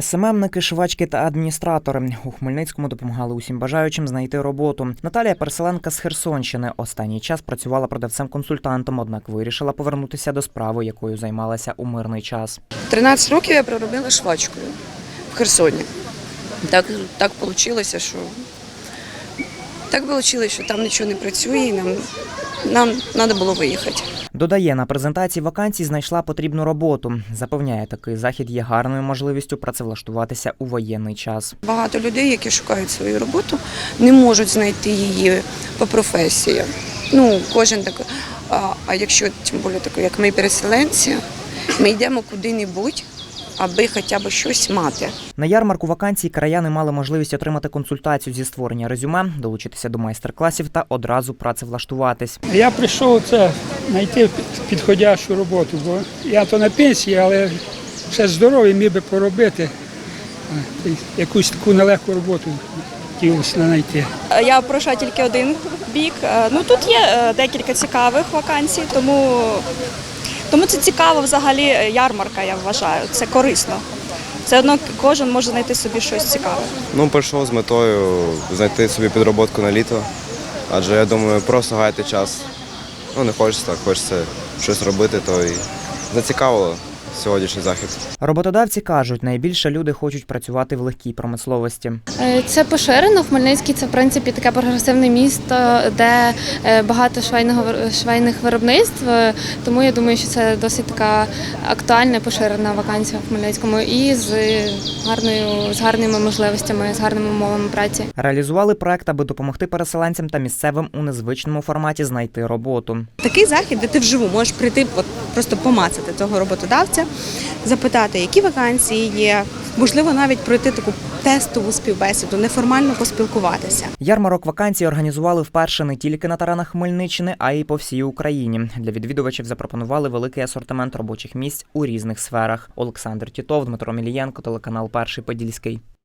СММники, швачки та адміністратори у Хмельницькому допомагали усім бажаючим знайти роботу. Наталія переселенка з Херсонщини. Останній час працювала продавцем-консультантом, однак вирішила повернутися до справи, якою займалася у мирний час. 13 років я проробила швачкою в Херсоні. Так, так вийшло, що так вийшло, що там нічого не працює, і нам, нам треба було виїхати. Додає, на презентації вакансій знайшла потрібну роботу. Запевняє, такий захід є гарною можливістю працевлаштуватися у воєнний час. Багато людей, які шукають свою роботу, не можуть знайти її по професії. Ну, кожен так. А, якщо тим більше як ми переселенці, ми йдемо куди-небудь, аби хоча б щось мати. На ярмарку вакансій краяни мали можливість отримати консультацію зі створення резюме, долучитися до майстер-класів та одразу працевлаштуватись. Я прийшов це знайти під- підходящу роботу, бо я то на пенсії, але ще здоровий міг би поробити. Якусь таку нелегку роботу знайти. Я пройшла тільки один бік. Е, Ну тут є е, декілька цікавих вакансій, тому, тому це цікава взагалі е, ярмарка, я вважаю. Це корисно. Все одно кожен може знайти собі щось цікаве. Ну, прийшов з метою знайти собі підроботку на літо. Адже я думаю, просто гаяти час. Ну, не хочеться так, хочеться щось робити, то і зацікавило сьогоднішній захід. Роботодавці кажуть, найбільше люди хочуть працювати в легкій промисловості. Е, Це поширено. Хмельницький це в принципі таке прогресивне місто, де е, багато швейного швейних виробництв. Е, Тому я думаю, що це досить така актуальна поширена вакансія в Хмельницькому і з гарною з гарними можливостями, з гарними умовами праці. Реалізували проект, аби допомогти переселенцям та місцевим у незвичному форматі знайти роботу. Такий захід, де ти вживу можеш прийти, от просто помацати того роботодавця, запитати, які вакансії є, можливо, навіть пройти таку тестову співбесіду, неформально поспілкуватися. Ярмарок вакансій організували вперше не тільки на таранах Хмельниччини, а й по всій Україні. Для відвідувачів запропонували великий асортимент робочих місць у різних сферах. Олександр Тітов, Дмитро Мілієнко, телеканал Перший Подільський.